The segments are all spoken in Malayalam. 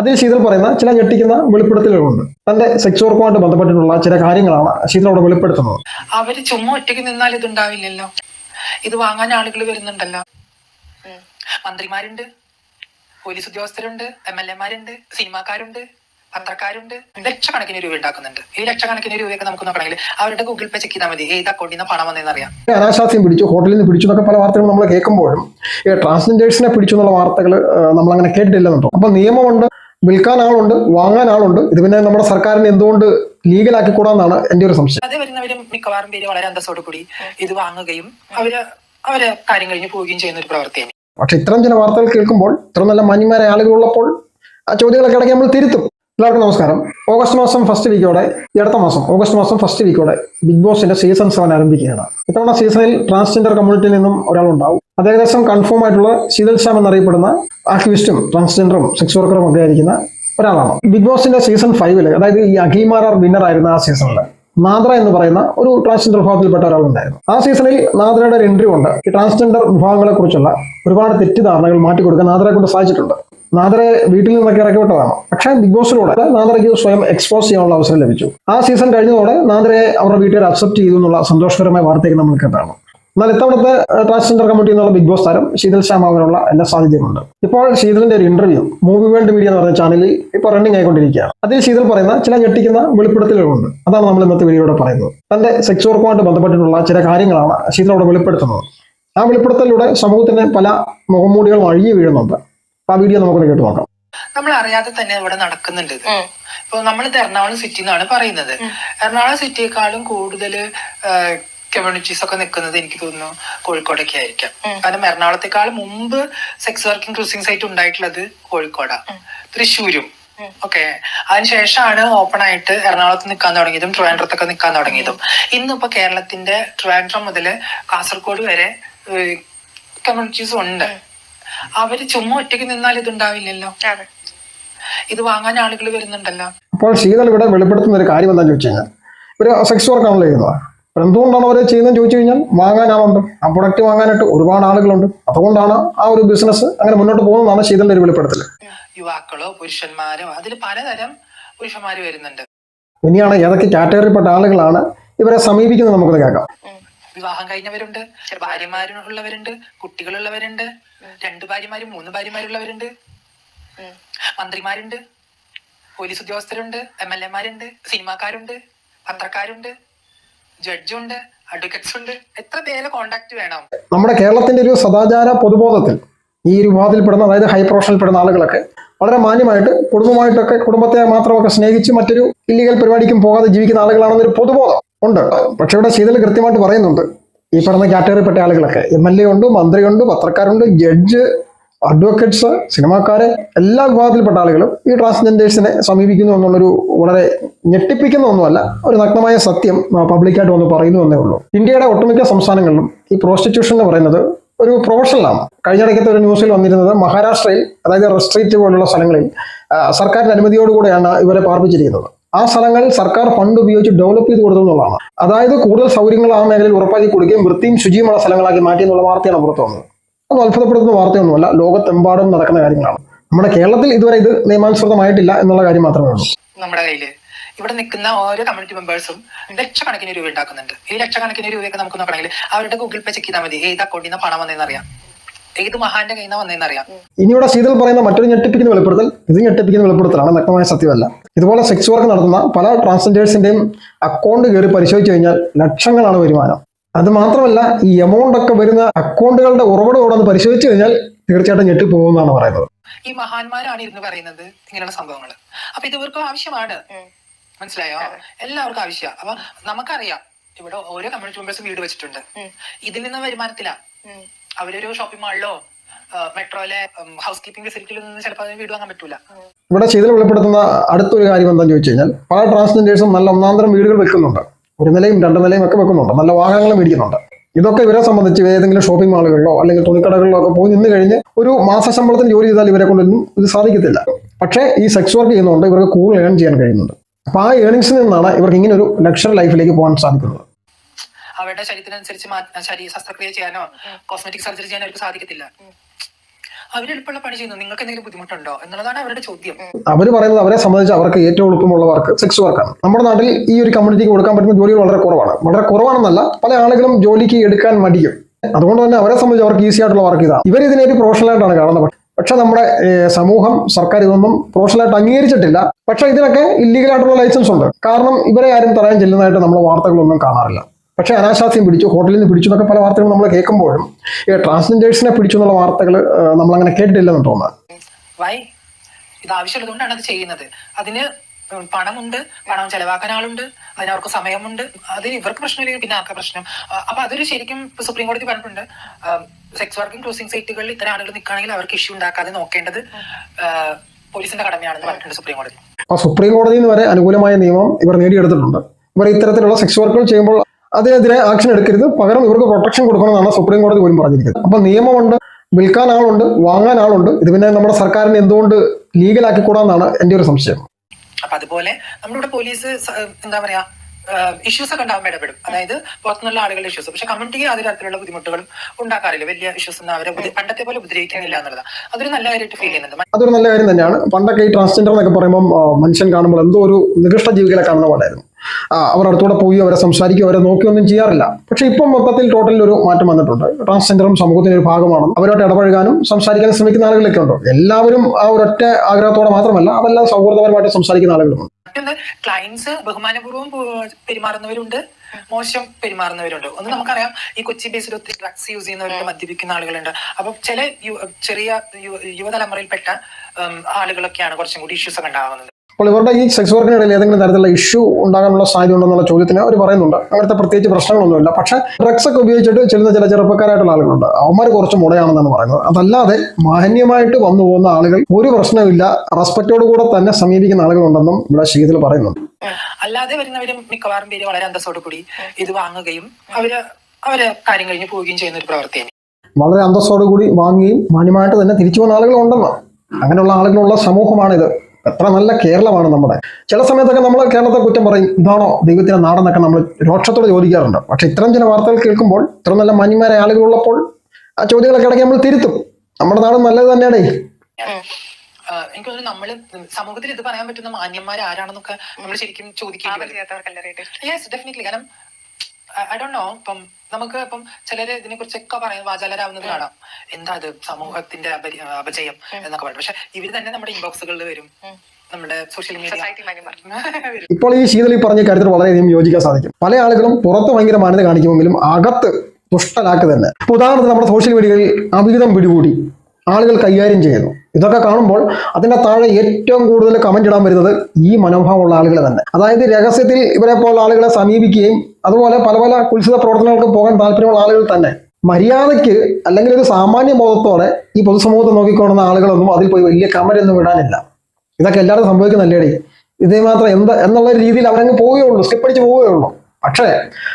അതിൽ ശീതൾ പറയുന്ന ചില ഞെട്ടിക്കുന്ന വെളിപ്പെടുത്തലുകളുണ്ട്. തന്റെ സെക്സ് വർക്കുമായിട്ട് ബന്ധപ്പെട്ടിട്ടുള്ള ചില കാര്യങ്ങളാണ് ശീതൾ അവിടെ വെളിപ്പെടുത്തുന്നത്. അവർ ചുമ്മാ ഒറ്റയ്ക്ക് നിന്നാൽ ഇതുണ്ടാവില്ലല്ലോ. ഇത് വാങ്ങാൻ ആളുകൾ വരുന്നുണ്ടല്ലോ. മന്ത്രിമാരുണ്ട് പോലീസ് ഉദ്യോഗസ്ഥരുണ്ട് എം എൽ എമാരുണ്ട് സിനിമാക്കാരുണ്ട് പത്രക്കാരുണ്ട്. ലക്ഷക്കണക്കിന് രൂപ ഉണ്ടാക്കുന്നുണ്ട്. ഈ ലക്ഷക്കണക്കിന് രൂപയൊക്കെ നമുക്ക് നോക്കണമെങ്കിൽ അവരുടെ ഗൂഗിൾ പേ ചെക്ക് ചെയ്താൽ മതി. ഏത് അക്കൗണ്ടിൽ നിന്ന് പണം വന്നതെന്ന് അറിയാം. അനാശാസ്യം പിടിച്ചു ഹോട്ടലിൽ നിന്ന് പിടിച്ചു എന്നൊക്കെ പല വാർത്തകൾ നമ്മൾ കേൾക്കുമ്പോഴും ഈ ട്രാൻസ്ജെൻഡേഴ്സിനെ പിടിച്ചു എന്നുള്ള വാർത്തകൾ നമ്മൾ അങ്ങനെ കേട്ടിട്ടില്ലെന്നുണ്ടോ. അപ്പൊ നിയമമുണ്ട് വിൽക്കാൻ ആളുണ്ട് വാങ്ങാൻ ആളുണ്ട്. ഇത് പിന്നെ നമ്മുടെ സർക്കാരിന് എന്തുകൊണ്ട് ലീഗലാക്കിക്കൂടാന്നാണ് എന്റെ ഒരു സംശയം. അത് വരുന്നവരും മിക്കവാറും പേര് വളരെ അന്തസ്സോടു കൂടി ഇത് വാങ്ങുകയും അവർ അവർ കാര്യം കഴിഞ്ഞ് പോവുകയും ചെയ്യുന്ന ഒരു പ്രവൃത്തിയാണ്. പക്ഷെ ഇത്തരം ചില വാർത്തകൾ കേൾക്കുമ്പോൾ ഇത്ര നല്ല മാന്യന്മാരായ ആളുകൾ ഉള്ളപ്പോൾ ആ ചോദ്യങ്ങളൊക്കെ ഇടയ്ക്ക് നമ്മൾ തിരുത്തും. എല്ലാവർക്കും നമസ്കാരം. ഓഗസ്റ്റ് മാസം ഫസ്റ്റ് വീക്കോടെ ഈ അടുത്ത മാസം ഓഗസ്റ്റ് മാസം ഫസ്റ്റ് വീക്കോടെ ബിഗ് ബോസിന്റെ സീസൺ സെവൻ ആരംഭിക്കുകയാണ്. ഇത്തവണ സീസണിൽ ട്രാൻസ്ജെൻഡർ കമ്മ്യൂണിറ്റിയിൽ നിന്നും ഒരാളുണ്ടാവും. അത് ഏകദേശം കൺഫേം ആയിട്ടുള്ള ശീതൽ എന്നറിയപ്പെടുന്ന ആക്ടിവിസ്റ്റും ട്രാൻസ്ജെൻഡറും സെക്സ് വർക്കറും ഒക്കെ ആയിരിക്കുന്ന ഒരാളാണ്. ബിഗ് ബോസിന്റെ സീസൺ ഫൈവിൽ അതായത് ഈ അഖിൽമാരാർ വിന്നർ ആയിരുന്ന ആ സീസണിൽ നാദ്ര എന്ന് പറയുന്ന ഒരു ട്രാൻസ്ജെൻഡർ വിഭാഗത്തിൽപ്പെട്ട ഒരാളുണ്ടായിരുന്നു. ആ സീസണിൽ നാദ്രയുടെ ഒരു എൻട്രി ഉണ്ട്. ഈ ട്രാൻസ്ജെൻഡർ വിഭാഗങ്ങളെ കുറിച്ചുള്ള ഒരുപാട് തെറ്റിദ്ധാരണകൾ മാറ്റിക്കൊടുക്കാൻ നാദ്രയെ കൊണ്ട് സാധിച്ചിട്ടുണ്ട്. നാദ്രയെ വീട്ടിൽ നിന്നൊക്കെ ഇറക്കി വിട്ടതാണ്. പക്ഷേ ബിഗ് ബോസിലൂടെ നാദ്രയ്ക്ക് സ്വയം എക്സ്പോസ് ചെയ്യാനുള്ള അവസരം ലഭിച്ചു. ആ സീസൺ കഴിഞ്ഞതോടെ നാദ്രയെ അവരുടെ വീട്ടുകാർ അക്സെപ്റ്റ് ചെയ്തു എന്നുള്ള സന്തോഷകരമായ വാർത്തയൊക്കെ നമ്മൾ കേട്ടതാണ്. എന്നാൽ ഇത്തവണത്തെ ട്രാൻസ്ജെൻഡർ കമ്മിറ്റി എന്നുള്ള ബിഗ് ബോസ് താരം ശീതൽ ശ്യാം അവനുള്ള എല്ലാ സാധ്യതയുമുണ്ട് ഇപ്പോൾ ശീതലിന്റെ ഒരു ഇന്റർവ്യൂ മൂവി വേൾഡ് മീഡിയ എന്ന് പറഞ്ഞ ചാനലിൽ ഇപ്പോൾ റണ്ണിംഗ് ആയിക്കൊണ്ടിരിക്കുകയാണ്. അതിൽ ശീതൽ പറയുന്ന ചില ഞെട്ടിക്കുന്ന വെളിപ്പെടുത്തലുകളുണ്ട്. അതാണ് നമ്മൾ ഇന്നത്തെ വീഡിയോയുടെ പറയുന്നത്. തന്റെ സെക്സ് വർക്കുമായിട്ട് ബന്ധപ്പെട്ടിട്ടുള്ള ചില കാര്യങ്ങളാണ് ശീതൽ അവിടെ വെളിപ്പെടുത്തുന്നത്. ആ വെളിപ്പെടുത്തലിലൂടെ സമൂഹത്തിന് പല മുഖംമൂടികളും അഴിഞ്ഞു വീഴുന്നുണ്ട്. ആ വീഡിയോ നമുക്കൊന്ന് കേട്ട് നോക്കാം. നമ്മൾ അറിയാതെ തന്നെ ഇവിടെ നടക്കുന്നുണ്ട് ഇത്. ഇപ്പൊ നമ്മളിത് എറണാകുളം സിറ്റി എന്നാണ് പറയുന്നത്. എറണാകുളം സിറ്റിയെക്കാളും കൂടുതൽ കമ്മ്യൂണിറ്റീസ് ഒക്കെ നിൽക്കുന്നത് എനിക്ക് തോന്നുന്നു കോഴിക്കോടൊക്കെ ആയിരിക്കാം. കാരണം എറണാകുളത്തെക്കാൾ മുമ്പ് സെക്സ് വർക്കിംഗ് ക്രൂസിംഗ് സൈറ്റ് ഉണ്ടായിട്ടുള്ളത് കോഴിക്കോടാ. തൃശ്ശൂരും. ഓക്കെ. അതിനുശേഷമാണ് ഓപ്പൺ ആയിട്ട് എറണാകുളത്ത് നിൽക്കാൻ തുടങ്ങിയതും ട്രിവാൻഡ്രത്തൊക്കെ നിൽക്കാൻ തുടങ്ങിയതും. ഇന്നിപ്പോ കേരളത്തിന്റെ ട്രിവാൻഡ്രം മുതൽ കാസർഗോഡ് വരെ കമ്മ്യൂണിറ്റീസ് ഉണ്ട്. അവർ ചുമ്മാ ഒറ്റയ്ക്ക് നിന്നാൽ ഇതുണ്ടാവില്ലല്ലോ ഇത് വാങ്ങാൻ ആളുകൾ വരുന്നുണ്ടല്ലോ? അപ്പോൾ ശീതൽ ഇവിടെ വെളിപ്പെടുത്തുന്ന ഒരു കാര്യം എന്താണെന്ന് ചോദിച്ചു കഴിഞ്ഞാൽ ഒരു സെക്സ് വർക്കാണല്ലോ ചെയ്യുന്നത്. അപ്പോൾ എന്തുകൊണ്ടാണ് അവരെ ചെയ്യുന്നത് ചോദിച്ചു കഴിഞ്ഞാൽ വാങ്ങാൻ ആളുണ്ട് ആ പ്രൊഡക്റ്റ് വാങ്ങാനായിട്ട് ഒരുപാട് ആളുകളുണ്ട്. അതുകൊണ്ടാണ് ആ ഒരു ബിസിനസ് അങ്ങനെ മുന്നോട്ട് പോകുന്നതാണ് ശീതലിന്റെ ഒരു വെളിപ്പെടുത്തൽ. യുവാക്കളോ പുരുഷന്മാരോ അതിൽ പലതരം പുരുഷന്മാർ വരുന്നുണ്ട്. ഇനിയാണ് ഏതൊക്കെ കാറ്റഗറിപ്പെട്ട ആളുകളാണ് ഇവരെ സമീപിക്കുന്നത് നമുക്കത് കേൾക്കാം. വിവാഹം കഴിഞ്ഞവരുണ്ട് ഭാര്യമാരുള്ളവരുണ്ട് കുട്ടികളുള്ളവരുണ്ട് രണ്ട് ഭാര്യമാരും മൂന്ന് ഭാര്യമാരുള്ളവരുണ്ട്. മന്ത്രിമാരുണ്ട് പോലീസ് ഉദ്യോഗസ്ഥരുണ്ട് എം എൽ എമാരുണ്ട് സിനിമാക്കാരുണ്ട് പത്രക്കാരുണ്ട്. ജഡ്ജുണ്ട് അഡ്വക്കേറ്റ്സ് ഉണ്ട് എത്ര പേരെ കോണ്ടാക്ട് വേണം? നമ്മുടെ കേരളത്തിന്റെ ഒരു സദാചാര പൊതുബോധത്തിൽ ഈ ഒരു വിഭാഗത്തിൽപ്പെടുന്ന അതായത് ഹൈ പ്രൊഫഷനിൽപ്പെടുന്ന ആളുകളൊക്കെ വളരെ മാന്യമായിട്ട് കുടുംബമായിട്ടൊക്കെ കുടുംബത്തെ മാത്രമൊക്കെ സ്നേഹിച്ച് മറ്റൊരു ഇല്ലീഗൽ പരിപാടിക്കും പോകാതെ ജീവിക്കുന്ന ആളുകളാണെന്നൊരു പൊതുബോധം ഉണ്ട്. പക്ഷെ ഇവിടെ ശീതൽ കൃത്യമായിട്ട് പറയുന്നുണ്ട്. ഈ പറഞ്ഞ കാറ്റഗറിപ്പെട്ട ആളുകളൊക്കെ എം എൽ എ ഉണ്ട് മന്ത്രിയുണ്ട് പത്രക്കാരുണ്ട് ജഡ്ജ് അഡ്വക്കേറ്റ്സ് സിനിമാക്കാരെ എല്ലാ വിഭാഗത്തിൽപ്പെട്ട ആളുകളും ഈ ട്രാൻസ്ജെൻഡേഴ്സിനെ സമീപിക്കുന്നു എന്നുള്ളൊരു വളരെ ഞെട്ടിപ്പിക്കുന്ന ഒന്നുമല്ല ഒരു നഗ്നമായ സത്യം പബ്ലിക്കായിട്ട് വന്ന് പറയുന്നു എന്നേ ഉള്ളൂ. ഇന്ത്യയുടെ ഒട്ടുമിക്ക സംസ്ഥാനങ്ങളിലും ഈ പ്രോസ്റ്റിറ്റ്യൂഷൻ എന്ന് പറയുന്നത് ഒരു പ്രൊഫഷണലാണ് കഴിഞ്ഞിടയ്ക്കത്തെ ഒരു ന്യൂസിൽ വന്നിരുന്നത് മഹാരാഷ്ട്രയിൽ അതായത് റെസ്ട്രീറ്റ് പോലുള്ള സ്ഥലങ്ങളിൽ സർക്കാരിന്റെ അനുമതിയോടുകൂടെയാണ് ഇവരെ പാർപ്പിച്ചിരിക്കുന്നത്. ആ സ്ഥലങ്ങൾ സർക്കാർ ഫണ്ട് ഉപയോഗിച്ച് ഡെവലപ്പ് ചെയ്ത് കൊടുത്തു എന്നുള്ളതാണ്. അതായത് കൂടുതൽ സൗകര്യങ്ങൾ ആ മേഖലയിൽ ഉറപ്പാക്കി കൊടുക്കുകയും വൃത്തിയും ശുചിയുമുള്ള സ്ഥലങ്ങളാക്കി മാറ്റി എന്നുള്ള വാർത്തയാണ് പുറത്തു വന്നത്. അത് അത്ഭുതപ്പെടുത്തുന്ന വാർത്തയൊന്നുമല്ല. ലോകത്തെമ്പാടും നടക്കുന്ന കാര്യങ്ങളാണ്. നമ്മുടെ കേരളത്തിൽ ഇതുവരെ ഇത് നിയമാനുസൃതമായിട്ടില്ല എന്നുള്ള കാര്യം മാത്രമേ ഉള്ളൂ. നമ്മുടെ കയ്യിൽ ഇവിടെ നിൽക്കുന്ന ഓരോ കമ്മ്യൂണിറ്റി മെമ്പേഴ്സും ലക്ഷക്കണക്കിന് രൂപ ഉണ്ടാക്കുന്നുണ്ട്. ഈ ലക്ഷക്കണക്കിന് രൂപയൊക്കെ നമുക്ക് നോക്കണമെങ്കിൽ അവരുടെ ഗൂഗിൾ പേ ചെക്ക് ചെയ്താൽ മതി. ഏത് അക്കൗണ്ടിൽ നിന്ന് പണം വന്നതെന്ന് അറിയാം. ഏത് മഹാന്റെ കയ്യിൽ നിന്ന് വന്നതെന്ന് അറിയാം. ഇനിയുടെ ശീതൽ പറയുന്ന മറ്റൊരു ഞെട്ടിപ്പിക്കുന്ന വെളിപ്പെടുത്തൽ ഇത് ഞെട്ടിപ്പിക്കുന്ന വെളിപ്പെടുത്തലാണ്. നഗ്നമായ സത്യമല്ല. ഇതുപോലെ സെക്സ് വർക്ക് നടത്തുന്ന പല ട്രാൻസ്ജെൻഡേഴ്സിന്റെയും അക്കൗണ്ട് കയറി പരിശോധിച്ചു കഴിഞ്ഞാൽ ലക്ഷങ്ങളാണ് വരുമാനം. അത് മാത്രമല്ല ഈ എമൗണ്ട് ഒക്കെ വരുന്ന അക്കൗണ്ടുകളുടെ ഉറവിടം ഒന്ന് പരിശോധിച്ചു കഴിഞ്ഞാൽ തീർച്ചയായിട്ടും ഞെട്ടിപ്പോകുമെന്നാണ് പറയുന്നത്. ഈ മഹാന്മാരാണ് ഇരുന്ന് പറയുന്നത് ഇങ്ങനെയുള്ള സംഭവങ്ങൾ അപ്പൊ ഇത് ഇവർക്കും ആവശ്യമാണ്. മനസ്സിലായോ? എല്ലാവർക്കും ആവശ്യമാണ് അപ്പൊ നമുക്കറിയാം ഇവിടെ ഓരോ കമ്മ്യൂണിറ്റി മെമ്പേഴ്സും വീട് വെച്ചിട്ടുണ്ട്. ഇതിൽ നിന്ന് വരുമാനത്തിലാ. അവരൊരു ഷോപ്പിംഗ് മാളിലോ മെട്രോയിലെ ഹൗസ് കീപ്പിംഗ് ഫെസിലിറ്റിയിൽ നിന്ന് ചിലപ്പോൾ വീട് വാങ്ങാൻ പറ്റൂല. ഇവിടെ ചെയ്തു വെളിപ്പെടുത്തുന്ന അടുത്തൊരു കാര്യം എന്താണെന്ന് ചോദിച്ചു കഴിഞ്ഞാൽ പല ട്രാൻസ്ജെൻഡേഴ്സും നല്ല ഒന്നാന്തരം വീടുകൾ വെക്കുന്നുണ്ട്. ഒരു നിലയും രണ്ട് നിലയും ഒക്കെ വെക്കുന്നുണ്ട്. നല്ല വാഹനങ്ങൾ മേടിക്കുന്നുണ്ട്. ഇതൊക്കെ ഇവരെ സംബന്ധിച്ച് ഏതെങ്കിലും ഷോപ്പിംഗ് മാളുകളിലോ അല്ലെങ്കിൽ തുണിക്കടകളിലോ ഒക്കെ പോയി നിന്ന് കഴിഞ്ഞ് ഒരു മാസ ശമ്പളത്തിന് ജോലി ചെയ്താൽ ഇവരെ കൊണ്ടൊന്നും ഇത് സാധിക്കത്തില്ല. പക്ഷേ ഈ സെക്സ് വർക്ക് ചെയ്യുന്നതുകൊണ്ട് ഇവർക്ക് കൂടുതൽ ഏൺ ചെയ്യാൻ കഴിയുന്നുണ്ട്. അപ്പൊ ആ ഏണിങ്സിൽ നിന്നാണ് ഇവർക്ക് ഇങ്ങനെ ഒരു ലക്ഷറി ലൈഫിലേക്ക് പോകാൻ സാധിക്കുന്നത്. അവരുടെ ശരീരത്തിനനുസരിച്ച് ശരീര ശസ്ത്രക്രിയ ചെയ്യാനോ കോസ്മെറ്റിക് സർജറി ചെയ്യാനോ അവർക്ക് സാധിക്കത്തില്ല. അവർ പണി ചെയ്യുന്നു. നിങ്ങൾക്ക് എന്തെങ്കിലും ബുദ്ധിമുട്ടുണ്ടോ എന്നുള്ളതാണ് അവരുടെ ചോദ്യം. അവർ പറയുന്നത് അവരെ സംബന്ധിച്ച് അവർക്ക് ഏറ്റവും എളുപ്പമുള്ള വർക്ക് സെക്സ് വർക്കാണ് നമ്മുടെ നാട്ടിൽ ഈ ഒരു കമ്മ്യൂണിറ്റിക്ക് കൊടുക്കാൻ പറ്റുന്ന ജോലികൾ വളരെ കുറവാണ്. വളരെ കുറവാണെന്നല്ല പല ആളുകളും ജോലിക്ക് എടുക്കാൻ മടിക്കും അതുകൊണ്ട് തന്നെ അവരെ സംബന്ധിച്ച് അവർക്ക് ഈസി ആയിട്ടുള്ള വർക്ക് ഇതാണ്. ഇവർ ഇതിനെ ഒരു പ്രൊഫഷണലായിട്ടാണ് കാണുന്നത്. പക്ഷെ നമ്മുടെ സമൂഹം സർക്കാർ ഇതൊന്നും പ്രൊഫഷണലായിട്ട് അംഗീകരിച്ചിട്ടില്ല. പക്ഷെ ഇതിനൊക്കെ ഇല്ലീഗൽ ആയിട്ടുള്ള ലൈസൻസ് ഉണ്ട്. കാരണം ഇവരെ ആരും തടയാൻ ചെല്ലുന്നതായിട്ട് നമ്മൾ വാർത്തകളൊന്നും കാണാറില്ല. പക്ഷേ അനാശാസ്യം പിടിച്ചു ഹോട്ടലിൽ നിന്ന് പിടിച്ചു എന്നൊക്കെ പല വാർത്തകൾ നമ്മൾ കേൾക്കുമ്പോഴും ഈ ട്രാൻസ്ജെൻഡേഴ്സിനെ പിടിച്ചു എന്നുള്ള വാർത്തകൾ നമ്മൾ അങ്ങനെ കേട്ടിട്ടില്ലെന്ന് തോന്നുന്നത് ഇത് ആവശ്യമുള്ളതുകൊണ്ടാണ് അത് ചെയ്യുന്നത്. അതിന് പണമുണ്ട് പണം ചെലവാക്കാൻ ആളുണ്ട് അതിന് അവർക്ക് സമയമുണ്ട് അതിന് ഇവർക്ക് പ്രശ്നമില്ല പിന്നെ ആർക്കാ പ്രശ്നം? അപ്പൊ അതൊരു ശരിക്കും സുപ്രീം കോടതി പറഞ്ഞിട്ടുണ്ട്. സെക്സ് വർക്കിംഗ് ക്രൂസിംഗ് സൈറ്റുകളിൽ ഇത്തരം ആളുകൾ നിൽക്കുകയാണെങ്കിൽ അവർക്ക് ഇഷ്യൂ ഉണ്ടാക്കാതെ നോക്കേണ്ടത് പോലീസിന്റെ കടമയാണെന്ന് പറഞ്ഞിട്ടുണ്ട് സുപ്രീം കോടതി. സുപ്രീം കോടതി നിന്ന് വരെ അനുകൂലമായ നിയമം ഇവർ നേടിയെടുത്തിട്ടുണ്ട്. ഇവർ ഇത്തരത്തിലുള്ള സെക്സ് വർക്കുകൾ ചെയ്യുമ്പോൾ അതിനെതിരെ ആക്ഷൻ എടുക്കരുത്. പകരം ഇവർക്ക് പ്രൊട്ടക്ഷൻ കൊടുക്കണമെന്നാണ് സുപ്രീം കോടതി പോലും പറഞ്ഞിരിക്കുന്നത്. അപ്പൊ നിയമമുണ്ട് വിൽക്കാൻ ആളുണ്ട് വാങ്ങാൻ ആളുണ്ട്. ഇത് പിന്നെ നമ്മുടെ സർക്കാരിന് എന്തുകൊണ്ട് ലീഗലാക്കിക്കൂടാന്നാണ് എന്റെ ഒരു സംശയം. അപ്പൊ അതുപോലെ നമ്മുടെ പോലീസ് എന്താ പറയാ ഇഷ്യൂസ് ഒക്കെ ഉണ്ടാകുമ്പോൾ ഇടപെടും. അതായത് പുറത്തുനിന്നുള്ള ആളുകളുടെ ഇഷ്യൂസ് പക്ഷെ കമ്മ്യൂണിറ്റിക്ക് യാതൊരു തരത്തിലുള്ള ബുദ്ധിമുട്ടുകളും ഉണ്ടാക്കാറില്ല. വലിയ ഇഷ്യൂസ് ഒന്നും അവരെ പണ്ടത്തെ പോലെ ഉപദ്രവിക്കുന്നില്ല എന്നുള്ളതാണ്. അതൊരു നല്ല കാര്യമായിട്ട് ഫീൽ ചെയ്യുന്നുണ്ട്. അതൊരു നല്ല കാര്യം തന്നെയാണ്. പണ്ടൊക്കെ ഈ ട്രാൻസ്ജെൻഡർ എന്നൊക്കെ പറയുമ്പോൾ മനുഷ്യൻ കാണുമ്പോൾ എന്തോ ഒരു നികൃഷ്ട ജീവികളെ കാണുന്ന പോലായിരുന്നു അവർ അടുത്തൂടെ പോയി അവരെ സംസാരിക്കുകയോ അവരെ നോക്കിയൊന്നും ചെയ്യാറില്ല. പക്ഷെ ഇപ്പം മൊത്തത്തിൽ ടോട്ടലിൽ ഒരു മാറ്റം വന്നിട്ടുണ്ട്. ട്രാൻസ്ജെൻഡറും സമൂഹത്തിന്റെ ഒരു ഭാഗമാണ്. അവരോട് ഇടപഴകാനും സംസാരിക്കാനും ശ്രമിക്കുന്ന ആളുകളൊക്കെ ഉണ്ടോ. എല്ലാവരും ആ ഒരൊറ്റ ആഗ്രഹത്തോടെ മാത്രമല്ല അതെല്ലാം സൗഹൃദപരമായിട്ട് സംസാരിക്കുന്ന ആളുകളുണ്ട് ക്ലയൻസ് ബഹുമാനപൂർവം പെരുമാറുന്നവരുണ്ട്. മോശം പെരുമാറുന്നവരുണ്ട്. ഒന്ന് നമുക്കറിയാം ഈ കൊച്ചി ബേസിൽ ഒത്തിരി ഡ്രഗ്സ് യൂസ് ചെയ്യുന്നവരുണ്ട് മദ്യപിക്കുന്ന ആളുകളുണ്ട്. അപ്പൊ ചില ചെറിയ യുവതലമുറയിൽപ്പെട്ട ആളുകളൊക്കെയാണ് കുറച്ചും കൂടി ഇഷ്യൂസ് ഒക്കെ ഉണ്ടാകുന്നത് അപ്പോൾ ഇവരുടെ ഈ സെക്സ് വർക്കിനിടയിൽ ഏതെങ്കിലും തരത്തിലുള്ള ഇഷ്യൂ ഉണ്ടാകാനുള്ള സാധ്യത ഉണ്ടെന്നുള്ള ചോദ്യത്തിന് അവർ പറയുന്നുണ്ട്. അങ്ങനത്തെ പ്രത്യേകിച്ച് പ്രശ്നങ്ങളൊന്നുമില്ല. പക്ഷേ ഡ്രഗ്സ് ഒക്കെ ഉപയോഗിച്ചിട്ട് ചെല്ലുന്ന ചില ചെറുപ്പക്കാരായിട്ടുള്ള ആളുകളുണ്ട്. അവന്മാർ കുറച്ച് മുടയാണെന്നാണ് പറയുന്നത്. അതല്ലാതെ മാന്യമായിട്ട് വന്നു പോകുന്ന ആളുകൾ ഒരു പ്രശ്നമില്ല റെസ്പെക്റ്റോട് കൂടെ തന്നെ സമീപിക്കുന്ന ആളുകളുണ്ടെന്നും ഇവിടെ ശീതത്തിൽ പറയുന്നുണ്ട്. അല്ലാതെ വരുന്നവരും മിക്കവാറും പേര് വളരെ അന്തസ്സോടു കൂടി ഇത് വാങ്ങുകയും അവർ അവർ കാര്യം കഴിഞ്ഞ് പോവുകയും ചെയ്യുന്ന ഒരു പ്രവൃത്തിയാണ്. വളരെ അന്തസ്സോടു കൂടി വാങ്ങുകയും മാന്യമായിട്ട് തന്നെ തിരിച്ചു പോകുന്ന ആളുകളുണ്ടെന്ന്. അങ്ങനെയുള്ള ആളുകളുള്ള സമൂഹമാണിത്. എത്ര നല്ല കേരളമാണ് നമ്മുടെ. ചില സമയത്തൊക്കെ നമ്മൾ കേരളത്തെ കുറ്റം പറയും ഇതാണോ ദൈവത്തിന്റെ നാടെന്നൊക്കെ നമ്മൾ രോക്ഷത്തോടെ ചോദിക്കാറുണ്ട്. പക്ഷെ ഇത്തരം ചില വാർത്തകൾ കേൾക്കുമ്പോൾ ഇത്ര നല്ല മാന്യമായ ആളുകൾ ഉള്ളപ്പോൾ ആ ചോദ്യങ്ങളൊക്കെ ഇടയ്ക്ക് നമ്മൾ തിരുത്തും. നമ്മുടെ നാട് നല്ലത് തന്നെയാണേ. എനിക്ക് തോന്നുന്നു നമ്മൾ സമൂഹത്തിൽ ഇത് പറയാൻ പറ്റുന്ന മാന്യന്മാർ ആരാണെന്നൊക്കെ നമ്മൾ ശരിക്കും ചോദിക്കാൻ യെസ് ഡെഫിനറ്റ്ലി കാരണം ഐ ഡോണ്ട് നോ ഇപ്പം നമുക്ക് ഇപ്പം ചിലര് ഇതിനെ കുറിച്ചൊക്കെ പറയുന്നത് വാചാലരാവുന്നത് കാണാം. എന്താ അത്? സമൂഹത്തിന്റെ അപരി- അപജയം എന്നൊക്കെ പറയും. പക്ഷെ ഇവർ തന്നെ നമ്മുടെ ഇൻബോക്സുകളിൽ വരും. നമ്മുടെ സോഷ്യൽ മീഡിയ ഇപ്പോൾ ഈ ശീതളി പറഞ്ഞ കാര്യത്തിൽ വളരെയധികം യോജിക്കാൻ സാധിക്കും. പല ആളുകളും പുറത്ത് ഭയങ്കര മാന്യത കാണിക്കുമെങ്കിലും അകത്ത് ദുഷ്ടലാക്ക് തന്നെ. ഇപ്പൊ ഉദാഹരണത്തിന് നമ്മുടെ സോഷ്യൽ മീഡിയകളിൽ അവിഹിതം പിടികൂടി ആളുകൾ കൈകാര്യം ചെയ്യുന്നു. ഇതൊക്കെ കാണുമ്പോൾ അതിന്റെ താഴെ ഏറ്റവും കൂടുതൽ കമന്റ് ഇടാൻ വരുന്നത് ഈ മനോഭാവമുള്ള ആളുകൾ തന്നെ. അതായത് രഹസ്യത്തിൽ ഇവരെ പോലുള്ള ആളുകളെ സമീപിക്കുകയും അതുപോലെ പല പല കുത്സിത പ്രവർത്തനങ്ങൾക്ക് പോകാൻ താല്പര്യമുള്ള ആളുകൾ തന്നെ. മര്യാദയ്ക്ക് അല്ലെങ്കിൽ ഒരു സാമാന്യ ബോധത്തോടെ ഈ പൊതുസമൂഹത്തെ നോക്കിക്കൊണ്ടുന്ന ആളുകളൊന്നും അതിൽ പോയി വലിയ കമരൊന്നും ഒന്നും വിടാനില്ല ഇതൊക്കെ എല്ലാവരും സംഭവിക്കുന്നല്ലേടി? ഇതേ മാത്രം എന്ത് എന്നുള്ള രീതിയിൽ അവരങ്ങ് പോവുകയേ ഉള്ളൂ സ്കിപ്പ് അടിച്ച് പോവുകയുള്ളൂ. പക്ഷേ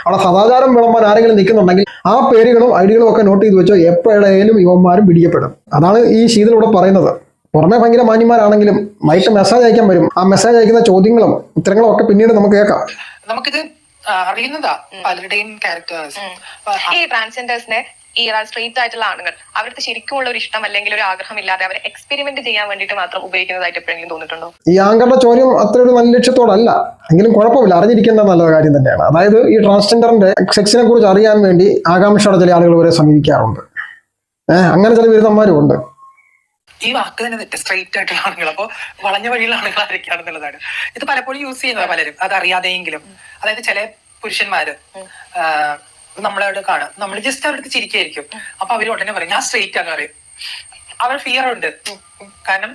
അവിടെ സദാചാരം വിളമ്പാൻ ആരെങ്കിലും നിൽക്കുന്നുണ്ടെങ്കിൽ ആ പേരുകളും ഐഡികളും ഒക്കെ നോട്ട് ചെയ്ത് വെച്ചോ എപ്പോഴേലും യുവന്മാരും പിടിക്കപ്പെടും. അതാണ് ഈ ശീതിലൂടെ പറയുന്നത്. പുറമെ ഭയങ്കര മാന്യന്മാരാണെങ്കിലും വൈകിട്ട് മെസ്സേജ് അയക്കാൻ വരും. ആ മെസ്സേജ് അയക്കുന്ന ചോദ്യങ്ങളും ഉത്തരങ്ങളും ഒക്കെ പിന്നീട് നമുക്ക് കേൾക്കാം. നമുക്കിത് അറിയുന്നതാ പലരുടെയും ക്യാരക്ടേഴ്സ് ഈ ട്രാൻസ്ജെൻഡേഴ്സിനെ ഈ സ്ട്രെയിറ്റ് ആയിട്ടുള്ള ആളുകൾ അവർക്ക് ശരിക്കുമുള്ള ഒരു ഇഷ്ടം അല്ലെങ്കിൽ ഒരു ആഗ്രഹം ഇല്ലാതെ അവരെ എക്സ്പെരിമെന്റ് ചെയ്യാൻ വേണ്ടിട്ട് മാത്രം ഉപയോഗിക്കുന്നതായിട്ട് എപ്പോഴെങ്കിലും തോന്നിയിട്ടുണ്ടോ? ഈ ആങ്കറുടെ ചോദ്യം അത്ര ഒരു നല്ല ലക്ഷ്യത്തോടല്ല. എങ്കിലും കുഴപ്പമില്ല. അറിഞ്ഞിരിക്കേണ്ട നല്ല കാര്യം തന്നെയാണ്. അതായത് ഈ ട്രാൻസ്ജെൻഡറിന്റെ സെക്സിനെ കുറിച്ച് അറിയാൻ വേണ്ടി ആകാംക്ഷയുടെ ചില ആളുകൾ വരെ സമീപിക്കാറുണ്ട്. ഏഹ് അങ്ങനെ ചില ബിരുദന്മാരും ഉണ്ട്. ഈ വാക്ക് തന്നെ തെറ്റ്. സ്ട്രൈറ്റ് ആയിട്ടുള്ള ആളുകൾ അപ്പോൾ വളഞ്ഞ വഴിയുള്ള ആളുകൾ ആരൊക്കെയാണെന്നുള്ളതാണ് ഇത് പലപ്പോഴും യൂസ് ചെയ്യുന്നത് പലരും. അത് അറിയാതെയെങ്കിലും. അതായത് ചില പുരുഷന്മാര് നമ്മളോട് നമ്മളവിടെ കാണാം. നമ്മൾ ജസ്റ്റ് അവർക്ക് ചിരിക്കായിരിക്കും. അപ്പൊ അവർ ഉടനെ പറയും ഞാൻ സ്ട്രെയിറ്റ് ആണെന്ന് പറയും. അവർ ഫിയർ ഉണ്ട്. കാരണം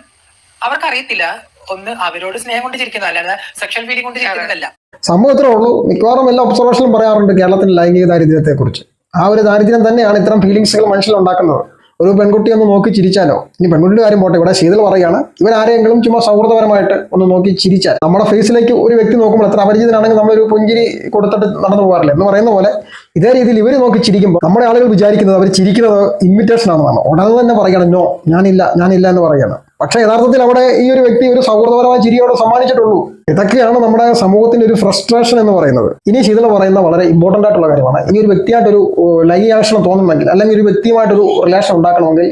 അവർക്ക് അറിയത്തില്ല ഒന്ന് അവരോട് സ്നേഹം കൊണ്ട് ചിരിക്കുന്ന അല്ലാതെ സെക്ഷൽ ഫീലിംഗ് കൊണ്ട് ചിരിക്കുന്നതല്ല. സംഭവം ഇത്രേ ഉള്ളൂ മിക്കവാറും എല്ലാ ഒബ്സർവേഷനും പറയാറുണ്ട് കേരളത്തിന്റെ ലൈംഗിക ദാരിദ്ര്യത്തെ കുറിച്ച് ആ ഒരു ദാരിദ്ര്യം തന്നെയാണ് ഇത്തരം ഫീലിങ്സുകൾ മനസ്സിലുണ്ടാക്കുന്നത് ഉണ്ടാക്കുന്നത്. ഒരു പെൺകുട്ടി ഒന്ന് നോക്കി ചിരിച്ചാലോ? ഇനി പെൺകുട്ടിയുടെ കാര്യം പോട്ടെ. ഇവിടെ ശീതൽ പറയുകയാണ്. ഇവൻ ആരെങ്കിലും ചുമ്മാ സൗഹൃദപരമായിട്ട് ഒന്ന് നോക്കി ചിരിച്ചാൽ. നമ്മുടെ ഫേസിലേക്ക് ഒരു വ്യക്തി നോക്കുമ്പോൾ എത്ര അപരിചിതനാണെങ്കിൽ നമ്മളൊരു പുഞ്ചിരി കൊടുത്തിട്ട് നടന്നു പോകാറില്ല? എന്ന് പറയുന്ന പോലെ ഇതേ രീതിയിൽ ഇവർ നോക്കി ചിരിക്കുമ്പോൾ നമ്മുടെ ആളുകൾ വിചാരിക്കുന്നത് അവർ ചിരിക്കുന്നത് ഇൻവിറ്റേഷൻ ആണെന്നാണ്. ഉടനെ തന്നെ പറയണം നോ ഞാനില്ല ഞാനില്ല എന്ന് പറയണം പക്ഷെ യഥാർത്ഥത്തിൽ അവിടെ ഈ ഒരു വ്യക്തി ഒരു സൗഹൃദപരമായ ചിരിയോടെ സമ്മാനിച്ചിട്ടുള്ളൂ. ഇതൊക്കെയാണ് നമ്മുടെ സമൂഹത്തിന്റെ ഒരു ഫ്രസ്ട്രേഷൻ എന്ന് പറയുന്നത്. ഇനി ശീതള പറയുന്ന വളരെ ഇമ്പോർട്ടന്റ് ആയിട്ടുള്ള കാര്യമാണ്. ഇനി ഒരു വ്യക്തിയായിട്ടൊരു ഏഹ്, ലൈംഗികാകർഷണം തോന്നുന്നുണ്ടെങ്കിൽ അല്ലെങ്കിൽ ഒരു വ്യക്തിയുമായിട്ടൊരു റിലേഷൻ ഉണ്ടാക്കണമെങ്കിൽ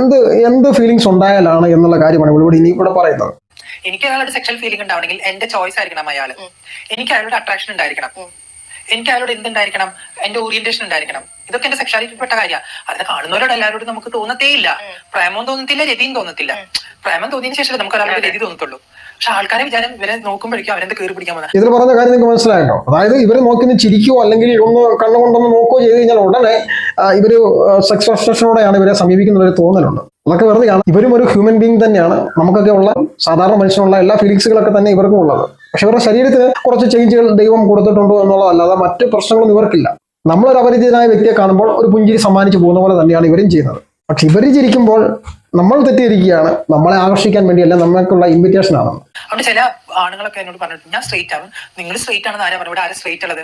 എന്ത് എന്ത് ഫീലിങ്സ് ഉണ്ടായാലാണ് എന്നുള്ള കാര്യമാണ് ഇവിടെ ഇനി ഇവിടെ പറയുന്നത്. എനിക്ക് അയാളുടെ സെക്ഷൽ ഫീലിംഗ് ഉണ്ടാവണമെങ്കിൽ എന്റെ ചോയ്സ് ആയിരിക്കണം അയാൾ. എനിക്ക് അയാളുടെ അട്രാക്ഷൻ ഉണ്ടായിരിക്കണം. എനിക്ക് അയാളോട് എന്തുണ്ടായിരിക്കണം? എന്റെ ഓറിയന്റേഷൻ ഉണ്ടായിരിക്കണം. ഇതൊക്കെ എന്റെ സെക്ഷാലിറ്റി പെട്ട കാര്യമാണ് അതിനെ കാണുന്നവരോട് എല്ലാവരോടും നമുക്ക് തോന്നത്തേ ഇല്ല പ്രേമം തോന്നത്തില്ല രതിയും തോന്നത്തില്ല. പ്രേമം തോന്നിയതിനു ശേഷം നമുക്ക് ഒരാളുടെ രതി തോന്നത്തുള്ളൂ. പക്ഷെ ആൾക്കാരെ വിചാരം ഇവരെ നോക്കുമ്പോഴേക്കും അവരെന്ത് കയറി പിടിക്കാൻ പോകുന്നത് ഇതിൽ പറഞ്ഞ കാര്യം നിങ്ങൾക്ക് മനസ്സിലായോ അതായത് ഇവർ നോക്കി നിന്ന് ചിരിക്കുകയോ അല്ലെങ്കിൽ ഒന്ന് കണ്ണുകൊണ്ടൊന്ന് നോക്കുകയോ ചെയ്ത് കഴിഞ്ഞാൽ ഉടനെ ഇവർ സെക്സ് ഫ്രസ്ട്രേഷനോടെയാണ് ഇവരെ സമീപിക്കുന്ന ഒരു തോന്നലുണ്ട്. അതൊക്കെ വെറുതെയാണ്. ഇവരും ഒരു ഹ്യൂമൻ ബീങ് തന്നെയാണ്. നമുക്കൊക്കെ ഉള്ള സാധാരണ മനുഷ്യനുള്ള എല്ലാ ഫീലിങ്സുകളൊക്കെ തന്നെ ഇവർക്കും ഉള്ളത്. പക്ഷെ ഇവരുടെ ശരീരത്തിന് കുറച്ച് ചേഞ്ചുകൾ ദൈവം കൊടുത്തിട്ടുണ്ടോ എന്നുള്ളതല്ലാതെ മറ്റ് പ്രശ്നങ്ങളൊന്നും ഇവർക്കില്ല. നമ്മളൊരു അപരിചിതനായ വ്യക്തിയെ കാണുമ്പോൾ ഒരു പുഞ്ചിരി സമ്മാനിച്ചു പോകുന്ന പോലെ തന്നെയാണ് ഇവരും ചെയ്യുന്നത്. പക്ഷെ ഇവർ ചിരിക്കുമ്പോൾ നമ്മൾ തെറ്റിയിരിക്കുകയാണ്. നമ്മളെ ആകർഷിക്കാൻ വേണ്ടിയല്ല നമ്മൾക്കുള്ള ഇൻവിറ്റേഷൻ ആണെന്ന് അതുകൊണ്ട് ചില ആണുങ്ങളൊക്കെ എന്നോട് പറഞ്ഞിട്ട് ഞാൻ സ്ട്രേറ്റ് ആണ് നിങ്ങൾ സ്ട്രേറ്റ് ആണെന്ന് ആരാ പറഞ്ഞു ഇവിടെ ആരും സ്ട്രേറ്റ് ഉള്ളത്?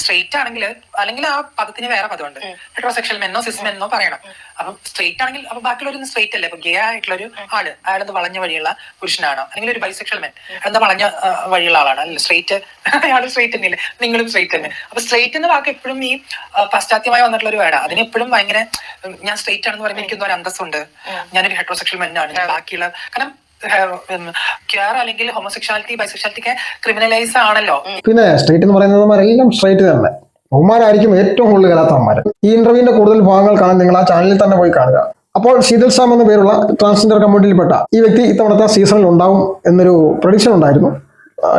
സ്ട്രേറ്റ് ആണെങ്കിൽ അല്ലെങ്കിൽ ആ പദത്തിന് വേറെ പദമുണ്ട്. ഹെട്രോസെക്ഷൽ മെന്നോ സിസ് മെന്നോ പറയണം. അപ്പം സ്ട്രേറ്റ് ആണെങ്കിൽ അപ്പൊ ബാക്കിയുള്ളവരൊന്നും സ്ട്രേറ്റ് അല്ലേ. അപ്പൊ ഗേ ആയിട്ടുള്ള ഒരു ആൾ അയാളെന്ത് വളഞ്ഞ വഴിയുള്ള പുരുഷനാണോ? അല്ലെങ്കിൽ ഒരു ബൈസെക്ഷൽ മെൻ എന്താ വളഞ്ഞ വഴിയുള്ള ആളാണ്. അല്ല സ്ട്രേറ്റ് അയാൾ സ്ട്രേറ്റ് തന്നെയല്ലേ. നിങ്ങളും സ്ട്രേറ്റ് തന്നെ. അപ്പൊ സ്ട്രേറ്റ് എന്ന വാക്ക് എപ്പോഴും ഈ പാശ്ചാത്യമായി വന്നിട്ടുള്ള ഒരു വേടാ അതിന് എപ്പോഴും ഭയങ്കര ഞാൻ സ്ട്രേറ്റ് ആണെന്ന് പറയുമ്പോൾ എനിക്കൊന്നും ഒരു അന്തസ്സുണ്ട്. ഞാനൊരു ഹെട്രോസെക്ഷൽ മെൻ ആണ്. ബാക്കിയുള്ള കാരണം അല്ലെങ്കിൽ ഹോമോസെക്ഷാലിറ്റി ബൈസെക്ഷാലിറ്റി ക്രിമിനലൈസ് ആണല്ലോ. പിന്നെ സ്ട്രേറ്റ് എന്ന് പറയുന്നത് എല്ലാം സ്ട്രേറ്റ് തന്നെ. അവന്മാരായിരിക്കും ഏറ്റവും കൂടുതൽ കലാത്തവന്മാർ ഈ ഇന്റർവ്യൂവിന്റെ കൂടുതൽ ഭാഗങ്ങൾ കാണാൻ നിങ്ങൾ ആ ചാനലിൽ തന്നെ പോയി കാണുക. അപ്പോൾ ശീതൽ സാം എന്ന പേരുള്ള ട്രാൻസ്ജെൻഡർ കമ്മ്യൂണിറ്റിയിൽപ്പെട്ട ഈ വ്യക്തി ഇത്തവണത്തെ സീസണിൽ ഉണ്ടാവും എന്നൊരു പ്രഡിക്ഷൻ ഉണ്ടായിരുന്നു.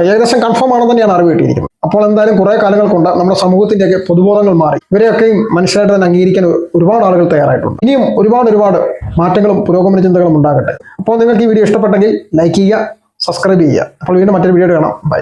ഏകദേശം കൺഫേം ആണെന്ന് തന്നെയാണ് അറിവ് കിട്ടിയിരിക്കുന്നത്. അപ്പോൾ എന്തായാലും കുറെ കാലങ്ങൾ കൊണ്ട് നമ്മുടെ സമൂഹത്തിന്റെയൊക്കെ പൊതുബോധങ്ങൾ മാറി. ഇവരെയൊക്കെയും മനുഷ്യരായിട്ട് തന്നെ അംഗീകരിക്കാൻ ഒരുപാട് ആളുകൾ തയ്യാറായിട്ടുണ്ട്. ഇനിയും ഒരുപാട് ഒരുപാട് മാറ്റങ്ങളും പുരോഗമന ചിന്തകളും ഉണ്ടാകട്ടെ. അപ്പോൾ നിങ്ങൾക്ക് ഈ വീഡിയോ ഇഷ്ടപ്പെട്ടെങ്കിൽ ലൈക്ക് ചെയ്യുക സബ്സ്ക്രൈബ് ചെയ്യുക. അപ്പോൾ വീണ്ടും മറ്റൊരു വീഡിയോ കാണാം. ബൈ